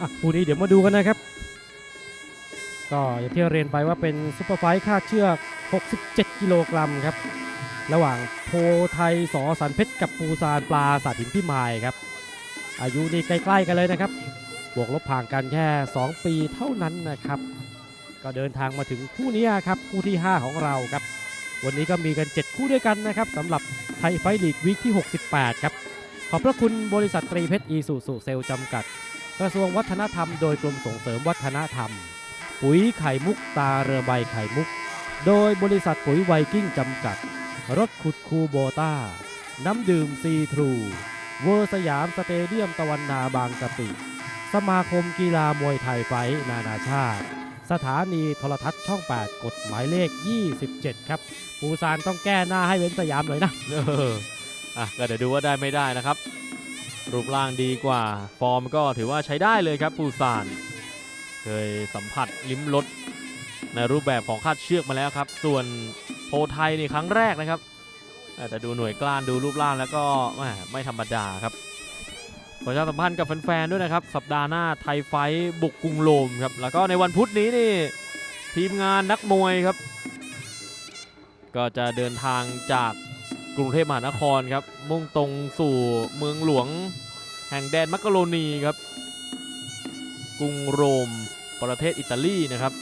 อะคู่นี้เดี๋ยวมาดูกันนะครับ ก็อย่างที่เรียนไปว่าเป็นซุปเปอร์ไฟท์ค่าเชือก 67 กิโลกรัมครับ ระหว่างโพไทยสอสันเพชรกับปูซานปลาสัตว์หินพิมายครับ อายุนี่ใกล้ๆกันเลยนะครับ บวกลบผ่างกันแค่ 2 ปีเท่านั้นนะครับ ก็เดินทางมาถึงคู่นี้ครับคู่ที่ 5 ของเราครับ วันนี้ก็มีกัน 7 คู่ด้วยกันนะครับสำหรับไทยไฟลีกวีคที่ 68 ครับขอบพระคุณบริษัทตรีเพชรอีสุสุเซลจำกัด กระทรวงวัฒนธรรมโดยกรมส่งเสริมวัฒนธรรม ปุ๋ยไข่มุกตาเรือใบไข่มุก โดยบริษัทปุ๋ยไวกิ้งจำกัด รถขุดคูโบต้า น้ำดื่มซีทรู เวอร์สยามสเตเดียมตะวันนาบางกะปิ สมาคมกีฬามวยไทยไฟนานาชาติ สถานีโทรทัศน์ช่อง 8 กฎหมายเลข 27 ครับ ปูซานต้องแก้หน้าให้เว้นสยามหน่อยนะเอออะก็เดี๋ยวดูว่าได้ไม่ได้นะครับ รูปร่างดีกว่า ฟอร์มก็ถือว่าใช้ได้เลยครับปูซาน เคยสัมผัสลิ้มรสในรูปแบบของคาดเชือกมาแล้วครับ ส่วนโพไทยนี่ครั้งแรกนะครับ แต่ดูหน่วยกล้านดูรูปร่างแล้วก็ไม่ธรรมดาครับประชาสัมพันธ์กับแฟนๆด้วยนะครับ สัปดาห์หน้าไทยไฟบุกกรุงโรมครับ แล้วก็ในวันพุธนี้นี่ทีมงานนักมวยครับ ก็จะเดินทางจาก กรุงเทพมหานครครับ มุ่งตรงสู่เมืองหลวงแห่งแดนมักกะโรนีครับ กรุงโรมประเทศอิตาลีนะครับ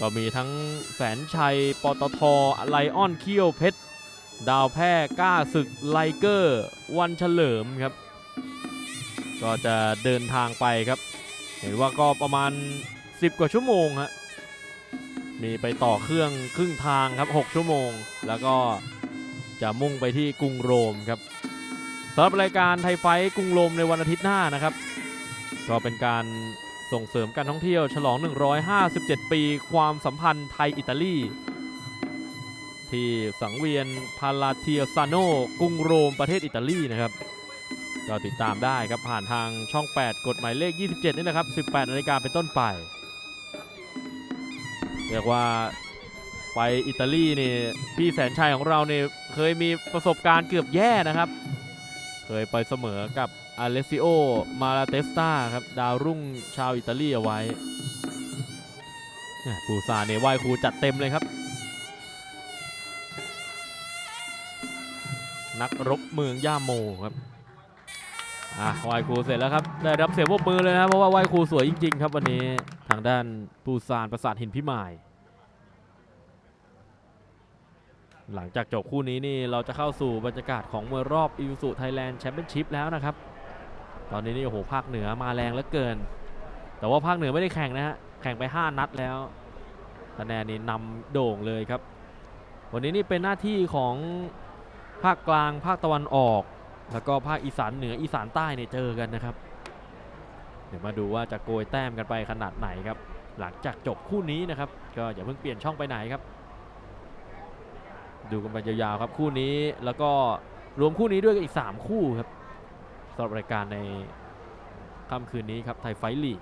ก็มีทั้งแสนชัย ปตท ไลออนเคียวเพชร ดาวแพร่ก้าศึก ไลเกอร์ วันเฉลิมครับ ก็จะเดินทางไปครับ เห็นว่าก็ประมาณ 10 กว่าชั่วโมงฮะมีไปต่อเครื่องครึ่งทางครับ 6 ชั่วโมง แล้วก็ จะมุ่งไปที่กรุงโรมครับสำหรับรายการไทยไฟท์กรุงโรมในวันอาทิตย์หน้านะครับ ก็เป็นการส่งเสริมการท่องเที่ยวฉลอง 157 ปีความสัมพันธ์ไทยอิตาลี ที่สังเวียนพาลาเทียซาโนกรุงโรมประเทศอิตาลีนะครับ ก็ติดตามได้ครับผ่านทางช่อง 8 กฎหมายเลข 27 นี่นะครับ 18นาฬิกาเป็นต้นไป เรียกว่า ไปอิตาลีนี่พี่แสนชัยของเราเนี่ยเคยมีประสบการณ์เกือบแย่นะครับ เคยไปเสมอกับอเลซิโอ มาลาเตสตาครับ ดาวรุ่งชาวอิตาลีเอาไว้เนี่ยปูซานเนี่ยไหว้ครูจัดเต็มเลยครับ นักรบเมืองย่าโมครับอะไหว้ครูเสร็จแล้วครับ ได้รับเสียงปรบมือเลยนะเพราะว่าไหว้ครูสวยจริง ๆ ครับวันนี้ทางด้านปูซานประสาทหินพิมาย หลังจากจบคู่นี้นี่เราจะเข้าสู่บรรยากาศของมวยรอบอิวสุไทยแลนด์แชมเปี้ยนชิพแล้วนะครับ ตอนนี้นี่โอ้โหภาคเหนือมาแรงเหลือเกิน แต่ว่าภาคเหนือไม่ได้แข่งนะฮะ แข่งไป 5 นัดแล้วคะแนนนี่นำโด่งเลยครับ วันนี้นี่เป็นหน้าที่ของภาคกลางภาคตะวันออก แล้วก็ภาคอีสานเหนืออีสานใต้เนี่ยเจอกันนะครับ เดี๋ยวมาดูว่าจะโกยแต้มกันไปขนาดไหนครับ หลังจากจบคู่นี้นะครับ ก็อย่าเพิ่งเปลี่ยนช่องไปไหนครับ ดูกันไปยาวๆครับคู่นี้แล้วก็รวมคู่นี้ด้วยก็อีก 3 คู่ครับสำหรับรายการในค่ำคืนนี้ครับไทยไฟท์ลีก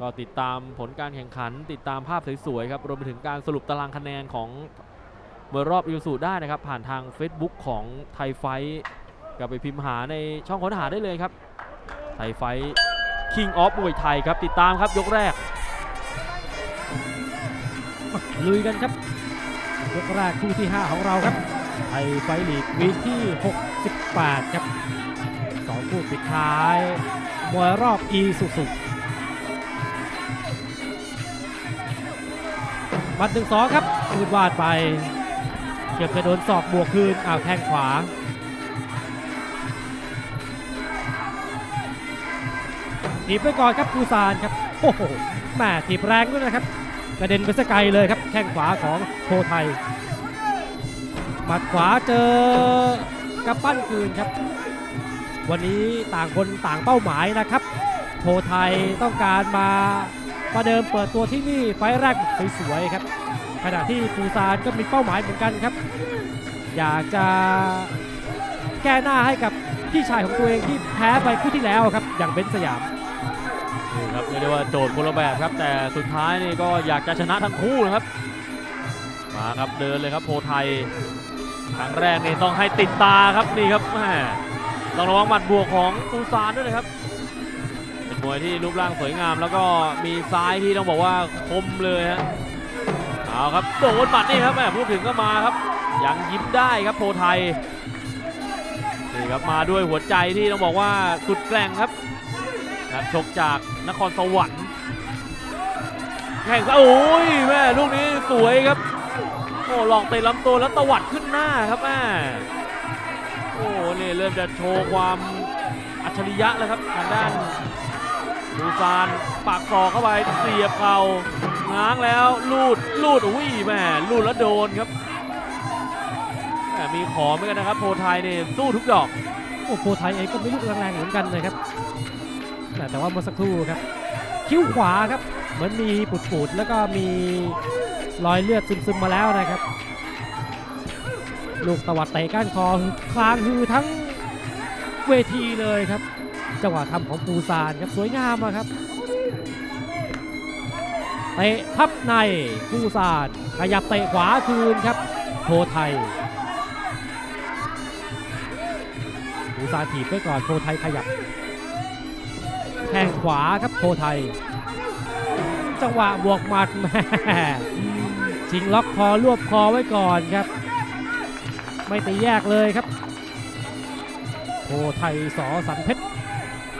ก็ติดตามผลการแข่งขัน ติดตามภาพสวยๆครับรวมไปถึงการสรุปตารางคะแนนของมวยรอบอิวสูได้นะครับ ผ่านทาง Facebook ของไทยไฟท์ก็ไปพิมพ์หาในช่องค้นหาได้เลยครับ ไทยไฟท์ King of มวยไทยครับ ติดตามครับยกแรก ลุยกันครับ ยกแรกคู่ที่ 5 ของเราครับไทยไฟลีกวีที่ 68 ครับสองคู่ปิดท้ายมวยรอบอีสุสุบัดหนึ่งสองครับคืนวาดไปเกือบจะโดนศอกบวกคืนอ้าวแทงขวาถีบไปก่อนครับปูซานครับโอ้โหแม่ถีบแรงด้วยนะครับ กระเด็นไปสกไกลเลยครับ แข้งขวาของโพไทยหมัดขวาเจอกระปั้นคืนครับ วันนี้ต่างคนต่างเป้าหมายนะครับ โพไทยต้องการมาประเดิมเปิดตัวที่นี่ไฟแรกสวยๆครับ ขณะที่ปูซานก็มีเป้าหมายเหมือนกันครับ อยากจะแก้หน้าให้กับพี่ชายของตัวเองที่แพ้ไปคู่ที่แล้วครับ อย่างเบนซ์สยาม นี่ครับเรียกได้ว่าโจทย์คนละแบบครับ แต่สุดท้ายนี่ก็อยากจะชนะทั้งคู่นะครับ มาครับเดินเลยครับโพไทยครั้งแรกนี่ต้องให้ติดตาครับนี่ครับแหมต้องระวังหมัดบวกของปูซานด้วยนะครับเป็นมวยที่รูปร่างสวยงาม แล้วก็มีซ้ายที่ต้องบอกว่าคมเลยฮะเอาครับโดนหมัดนี่ครับแม่พูดถึงก็มาครับยังยิ้มได้ครับโพไทยนี่ครับมาด้วยหัวใจที่ต้องบอกว่าสุดแกร่งครับ นักชกจากนครสวรรค์แข่งซะโอ้ยแม่ลูกนี้สวยครับโอ้หลอกเตะลำตัวแล้วตวัดขึ้นหน้าครับแม่โอ้นี่เริ่มจะโชว์ความอัจฉริยะแล้วครับทางด้านบูซานปากศอกเข้าไปเสียบเข่าง้างแล้วลูดลูดอุ้ยแม่ลูดแล้วโดนครับแม่มีขอเหมือนกันนะครับโพไทยนี่สู้ทุกดอกโอ้โพไทยเองก็ไม่ลุกแรงๆเหมือนกันนะครับ แต่ว่าเมื่อสักครู่ครับ คิ้วขวาครับ เหมือนมีปูดๆแล้วก็มีรอยเลือดซึมๆมาแล้วนะครับ ลูกตวัดเตะก้านคอคลางฮือทั้งเวทีเลยครับ จังหวะทำของปูซานครับสวยงามอะครับเตะพับในปูซานขยับเตะขวาคืนครับโพไทยปูซานถีบไปก่อนโพไทยขยับ ข้งขวาครับโพไทย จังหวะบวกหมัดแม่ชิงล็อกคอรวบคอไว้ก่อนครับ ไม่ตีแยกเลยครับ โพไทยสอสันเพชร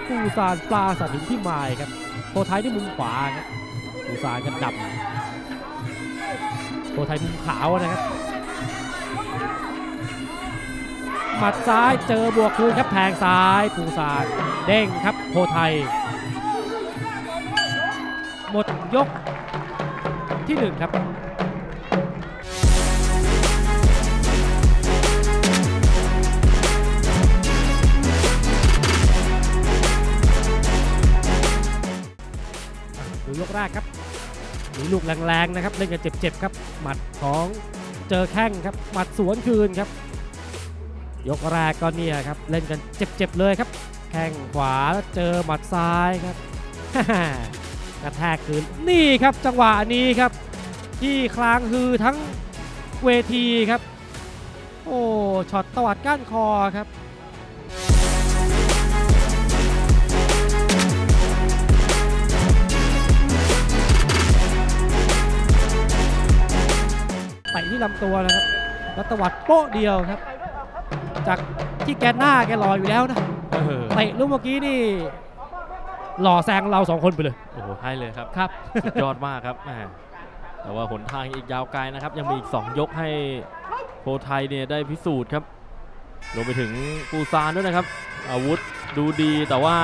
ปูซานปลาสัตว์หินที่มายครับโพไทยที่มุมขวาครับปูซานกันดำโพไทยมุมขาวนะครับหมัดซ้ายเจอบวกคืนครับแทงซ้ายปูซานเด้งครับโพไทย หมดยกที่หนึ่งครับดูยกแรกครับ มีลูกแรงๆนะครับ เล่นกันเจ็บๆครับ หมัดของเจอแข้งครับ หมัดสวนคืนครับ ยกแรกก็เนี่ยครับ เล่นกันเจ็บๆเลยครับ แข้งขวาแล้วเจอหมัดซ้ายครับ กระแทกคืนนี่ครับจังหวะนี้ครับ ที่คลางฮือทั้งเวทีครับ โอ้ช็อตตวัดก้านคอครับไปที่ลำตัวนะครับแล้วตวัดโป๊ะเดียวครับ จากที่แกหน้าแกรออยู่แล้วนะเออเตะลูกเมื่อกี้นี่ หล่อแซงเราสองคนไปเลย โอ้โหให้เลยครับครับ สุดยอดมากครับแหมแต่ว่าหนทางอีกยาวไกลนะครับ ยังมีอีก 2 ยกให้โพไทยเนี่ยได้พิสูจน์ครับรวมไปถึงปูซานด้วยนะครับ อาวุธดูดีแต่ว่า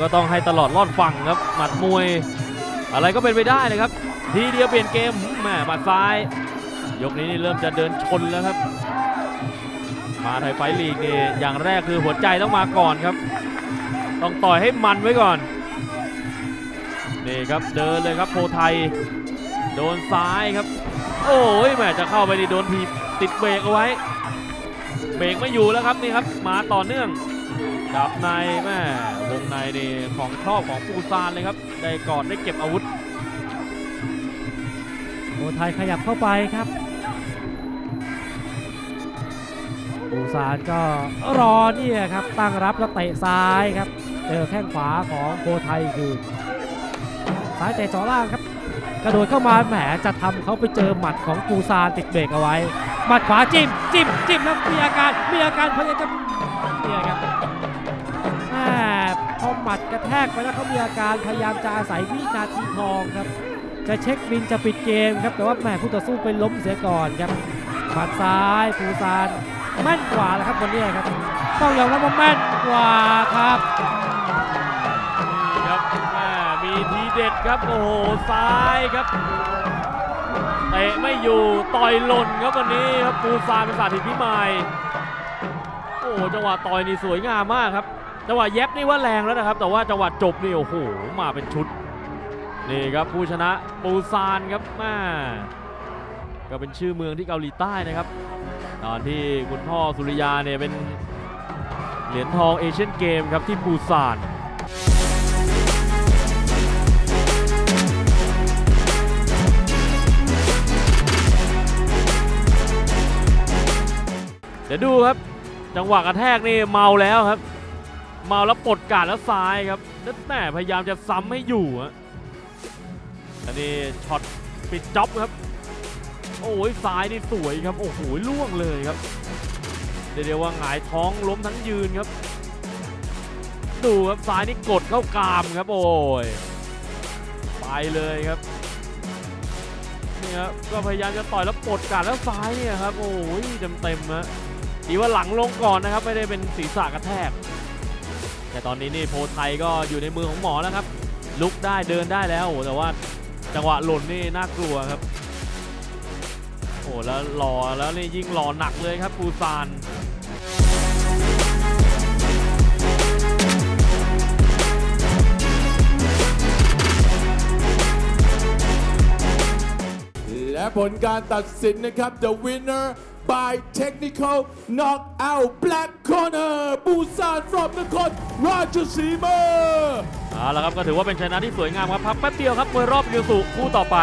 ก็ต้องให้ตลอดรอดฝั่งครับ หมัดมวย อะไรก็เป็นไปได้เลยครับ ทีเดียวเปลี่ยนเกมแหมหมัดซ้าย ยกนี้นี่เริ่มจะเดินชนแล้วครับ มาไทยไฟท์ลีกนี่อย่างแรกคือหัวใจต้องมาก่อนครับ ต้องต่อยให้มันไว้ก่อนนี่ ครับเดินเลยครับโพไทย โดนซ้ายครับ โอ้ยแหมจะเข้าไปนี่โดนทีติดเบรกเอาไว้ เบรกไม่อยู่แล้วครับนี่ครับมาต่อเนื่องดับในแม่วงในนี่ของชอบของปูซานเลยครับ ได้กอดได้เก็บอาวุธโอไทยขยับเข้าไปครับปูซานก็รอเนี่ยครับตั้งรับแล้วเตะซ้ายครับเจอแข้งขวาของโพไทยคือ ซ้ายเตะจ่อล่างครับ กระโดดเข้ามาแหมจะทำเขาไปเจอหมัดของปูซานติดเบรกเอาไว้ หมัดขวาจิ้มจิ้มจิ้มแล้วมีอาการมีอาการพยายามจะเนี่ยครับแหมพอหมัดกระแทกไปแล้วเขามีอาการพยายามจะอาศัยวินาทีทองครับ จะเช็คบินจะปิดเกมครับ แต่ว่าแหมผู้ต่อสู้ไปล้มเสียก่อนครับหมัดซ้ายปูซานแม่นกว่าแล้วครับวันนี้ครับ ต้องยอมรับว่าแม่นกว่าครับ นี่ครับแม่มีที เด็ดครับโอ้โหซ้ายครับเตะไม่อยู่ต่อยหล่นครับวันนี้ครับปูซานเป็นสาธิตพิมายโอ้โหจังหวะต่อยนี่สวยงามมากครับจังหวะเย็บนี่ว่าแรงแล้วนะครับ แต่ว่าจังหวะจบนี่โอ้โหมาเป็นชุดนี่ครับผู้ชนะปูซานครับแม่ก็เป็นชื่อเมืองที่เกาหลีใต้นะครับ ตอนที่คุณพ่อสุริยาเนี่ยเป็นเหรียญทองเอเชียนเกมครับที่ปูซาน ดี๋ยวดูครับ จังหวะกระแทกนี่เมาแล้วครับ เมาแล้วปลดการดแล้วซ้ายครับแล้วแม่พยายามจะซ้ำให้อยู่ฮะอันนี้ช็อตปิดจ็อบครับ โอ้ยซ้ายนี่สวยครับ โอ้โหล่วงเลยครับ เดี๋ยวว่าหงายท้องล้มทั้งยืนครับ ดูครับซ้ายนี่กดเข้ากรามครับ โอ้ยไปเลยครับนี่ครับก็พยายามจะต่อยแล้วปลดการดแล้วซ้ายเนี่ยครับ โอ้ยเต็มเต็มๆฮะ ดีว่าหลังลงก่อนนะครับไม่ได้เป็นศีรษะกระแทก แต่ตอนนี้นี่โพไทยก็อยู่ในมือของหมอแล้วครับ ลุกได้เดินได้แล้วโอ้แต่ว่าจังหวะหล่นนี่น่ากลัวครับโอ้แล้วรอแล้วนี่ยิ่งรอหนักเลยครับปูซานและผลการตัดสินนะครับ the winner by technical knockout black corner ปูซาน from นครราชสีมาเอาละครับก็ถือว่าเป็นชนะที่สวยงามครับพักแป๊บเดียวครับมวยรอบยูสุคู่ต่อไป